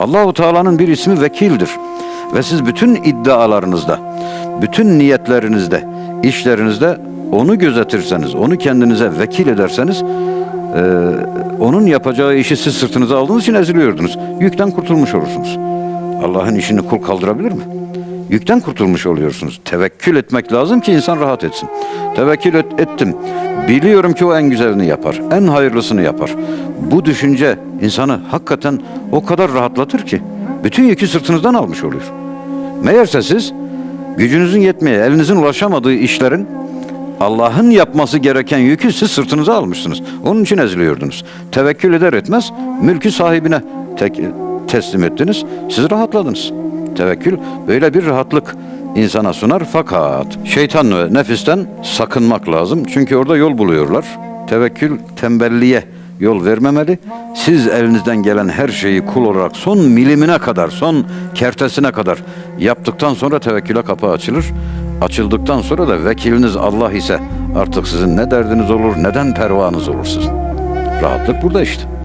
Allahu Teala'nın bir ismi vekildir. Ve siz bütün iddialarınızda, bütün niyetlerinizde, işlerinizde onu gözetirseniz, onu kendinize vekil ederseniz ee, onun yapacağı işi siz sırtınıza aldığınız için eziliyordunuz. Yükten kurtulmuş olursunuz. Allah'ın işini kul kaldırabilir mi? Yükten kurtulmuş oluyorsunuz. Tevekkül etmek lazım ki insan rahat etsin. Tevekkül et- ettim. Biliyorum ki o en güzelini yapar. En hayırlısını yapar. Bu düşünce insanı hakikaten o kadar rahatlatır ki bütün yükü sırtınızdan almış oluyor. Meğerse siz gücünüzün yetmeye, elinizin ulaşamadığı işlerin Allah'ın yapması gereken yükü siz sırtınıza almışsınız. Onun için eziliyordunuz. Tevekkül eder etmez mülkü sahibine tek, teslim ettiniz. Siz rahatladınız. Tevekkül böyle bir rahatlık insana sunar fakat şeytan ve nefisten sakınmak lazım. Çünkü orada yol buluyorlar. Tevekkül tembelliğe yol vermemeli. Siz elinizden gelen her şeyi kul olarak son milimine kadar, son kertesine kadar yaptıktan sonra tevekküle kapı açılır. Açıldıktan sonra da vekiliniz Allah ise artık sizin ne derdiniz olur, neden pervanız olur sizin. Rahatlık burada işte.